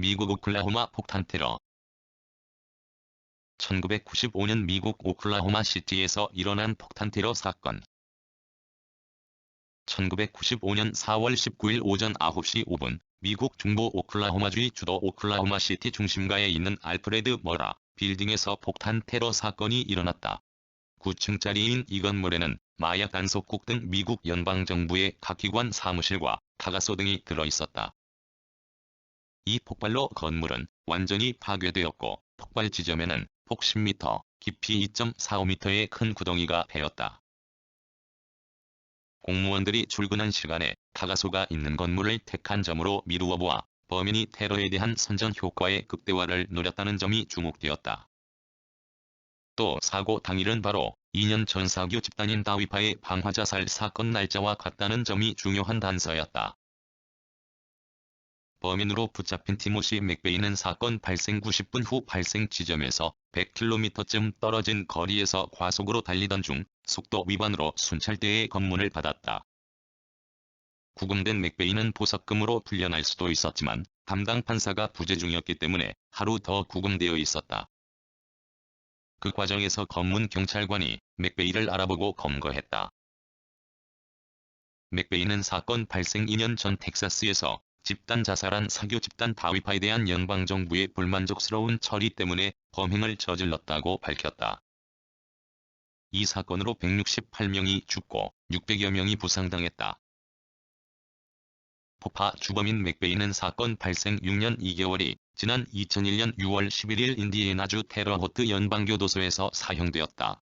미국 오클라호마 폭탄 테러 1995년 미국 오클라호마 시티에서 일어난 폭탄 테러 사건 1995년 4월 19일 오전 9시 5분 미국 중부 오클라호마주의 주도 오클라호마 시티 중심가에 있는 알프레드 머라 빌딩에서 폭탄 테러 사건이 일어났다. 9층짜리인 이 건물에는 마약 단속국 등 미국 연방정부의 각 기관 사무실과 타가소 등이 들어있었다. 이 폭발로 건물은 완전히 파괴되었고 폭발 지점에는 폭 10m, 깊이 2.45m의 큰 구덩이가 베었다. 공무원들이 출근한 시간에 타가소가 있는 건물을 택한 점으로 미루어 보아 범인이 테러에 대한 선전 효과의 극대화를 노렸다는 점이 주목되었다. 또 사고 당일은 바로 2년 전 사교 집단인 다위파의 방화자살 사건 날짜와 같다는 점이 중요한 단서였다. 범인으로 붙잡힌 티모시 맥베이는 사건 발생 90분 후 발생 지점에서 100km쯤 떨어진 거리에서 과속으로 달리던 중 속도 위반으로 순찰대의 검문을 받았다. 구금된 맥베이는 보석금으로 풀려날 수도 있었지만 담당 판사가 부재 중이었기 때문에 하루 더 구금되어 있었다. 그 과정에서 검문 경찰관이 맥베이를 알아보고 검거했다. 맥베이는 사건 발생 2년 전 텍사스에서 집단 자살한 사교 집단 다위파에 대한 연방정부의 불만족스러운 처리 때문에 범행을 저질렀다고 밝혔다. 이 사건으로 168명이 죽고 600여 명이 부상당했다. 포파 주범인 맥베이는 사건 발생 6년 2개월이 지난 2001년 6월 11일 인디애나주 테러호트 연방교도소에서 사형되었다.